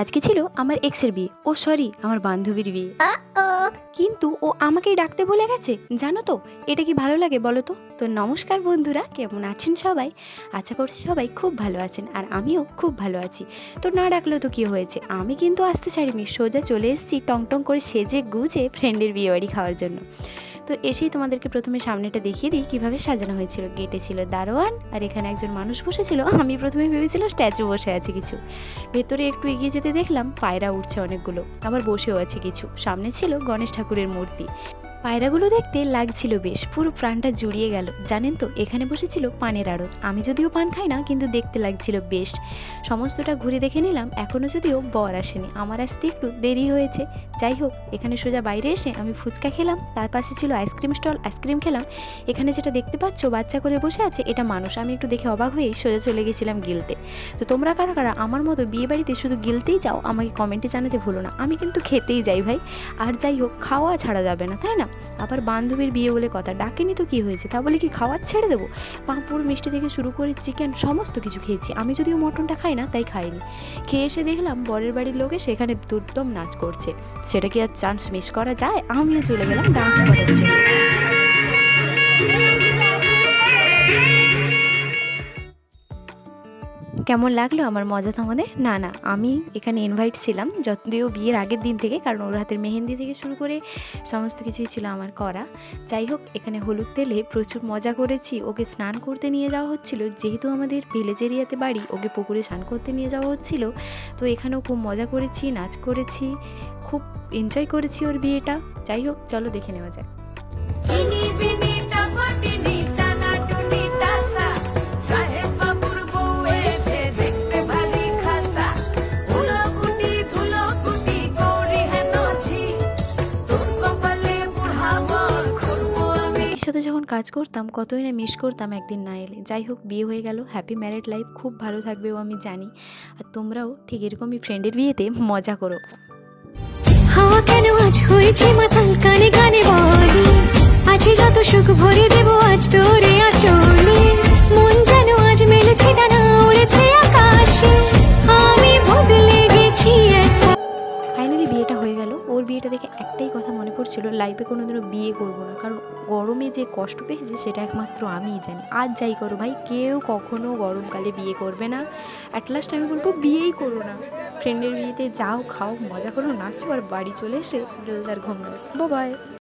আজকে ছিল আমার এক্সের বিয়ে। ও সরি আমার বান্ধবীর বিয়ে। কিন্তু ও আমাকেই ডাকতে ভুলে গেছে, জানো তো? এটা কি ভালো লাগে বলো তো? তো নমস্কার বন্ধুরা, কেমন আছেন সবাই? আশা করছি সবাই খুব ভালো আছেন, আর আমিও খুব ভালো আছি। তো না ডাকলেও তো কী হয়েছে? আমি কিন্তু আসতে ছাড়িনি, সোজা চলে এসেছি টং টং করে সেজে গুজে ফ্রেন্ডের বিয়ে বাড়ি খাওয়ার জন্য। তো এসেই তোমাদেরকে প্রথমে সামনেটা দেখিয়ে দিই, কীভাবে সাজানো হয়েছিল। গেটে ছিল দারোয়ান, আর এখানে একজন মানুষ বসেছিল। আমি প্রথমে ভেবেছিলাম স্ট্যাচু বসে আছে কিছু। ভেতরে একটু এগিয়ে যেতে দেখলাম পায়রা উঠছে অনেকগুলো, আবার বসেও আছে কিছু। সামনে ছিল গণেশ ঠাকুরের মূর্তি। পায়রাগুলো দেখতে লাগছিল বেশ। পুরো প্রাণটা জুড়িয়ে গেল। জানেন তো, এখানে বসেছিল পানের আড়ত। আমি যদিও পান খাই না, কিন্তু দেখতে লাগছিল বেশ। সমস্তটা ঘুরে দেখে নিলাম এখনও যদিও বর আসেনি। আমার আসতে একটু দেরি হয়েছে। যাই হোক, এখানে সোজা বাইরে এসে আমি ফুচকা খেলাম। তার পাশে ছিল আইসক্রিম স্টল। আইসক্রিম খেলাম। এখানে যেটা দেখতে পাচ্ছ, বাচ্চা করে বসে আছে, এটা মানুষ। আমি একটু দেখে অবাক হয়ে সোজা চলে গেছিলাম গিলতে। তো তোমরা কারা কারা, আমার মতো বিয়ে বাড়িতে শুধু গিলতেই যাও, আমাকে কমেন্টে জানাতে ভুলো না। আমি কিন্তু খেতেই যাই ভাই। আর যাই হোক, খাওয়া ছাড়া যাবে না, তাই না? আবার বান্ধবীর বিয়ে বলে কথা, ডাকেনি তো কি হয়েছে? তা বলে কি খাওয়ার ছেড়ে দেবো? পাঁপড়, মিষ্টি থেকে শুরু করে চিকেন সমস্ত কিছু খেয়েছি। আমি যদিও মটনটা খাই না, তাই খাইনি। খেয়ে এসে দেখলাম বরের বাড়ির লোকে সেখানে দুর্দম নাচ করছে। সেটা কি আর চান্স মিস করা যায়? আমিও চলে গেলাম ডান্স করার জন্য। কেমন লাগল আমার মজা তোমাদের না না, আমি এখানে ইনভাইট ছিলাম যদিও বিয়ের আগের দিন থেকে, কারণ ওর হাতের মেহেন্দি থেকে শুরু করে সমস্ত কিছুই ছিল আমার করা। যাই হোক, এখানে হলুদ তেলে প্রচুর মজা করেছি। ওকে স্নান করতে নিয়ে যাওয়া হচ্ছিল। যেহেতু আমাদের ভিলেজ এরিয়াতে বাড়ি, ওকে পুকুরে স্নান করতে নিয়ে যাওয়া হচ্ছিল। তো এখানেও খুব মজা করেছি, নাচ করেছি, খুব এনজয় করেছি ওর বিয়েটা। যাই হোক, চলো দেখে নেওয়া যাক। কাজ করতাম, কতই না মিস করতাম একদিন না এলে। যাই হোক, বিয়ে হয়ে গেল হ্যাপি ম্যারিড লাইফ খুব ভালো থাকবে ও আমি জানি। আর তোমরাও ঠিক এরকমই ফ্রেন্ডের বিয়েতে মজা করো। হাওয়া কেন আজ হয়েছে মাতাল কানে কানে বলি? আজ যত সুখ ভরে দেব, আজ তোরে মনে পড়ছিল লাইফে কোনোদিনও বিয়ে করব না। কারণ গরমে যে কষ্ট পেয়েছে সেটা একমাত্র আমিই জানি। আজ যাই করো ভাই, কেউ কখনো গরমকালে বিয়ে করবে না। অ্যাট লাস্ট আমি বলব বিয়েই করো না। ফ্রেন্ডের বিয়েতে যাও, খাও, মজা করো, নাচো আর বাড়ি চলে এসে জলদার ঘুমাবে বাই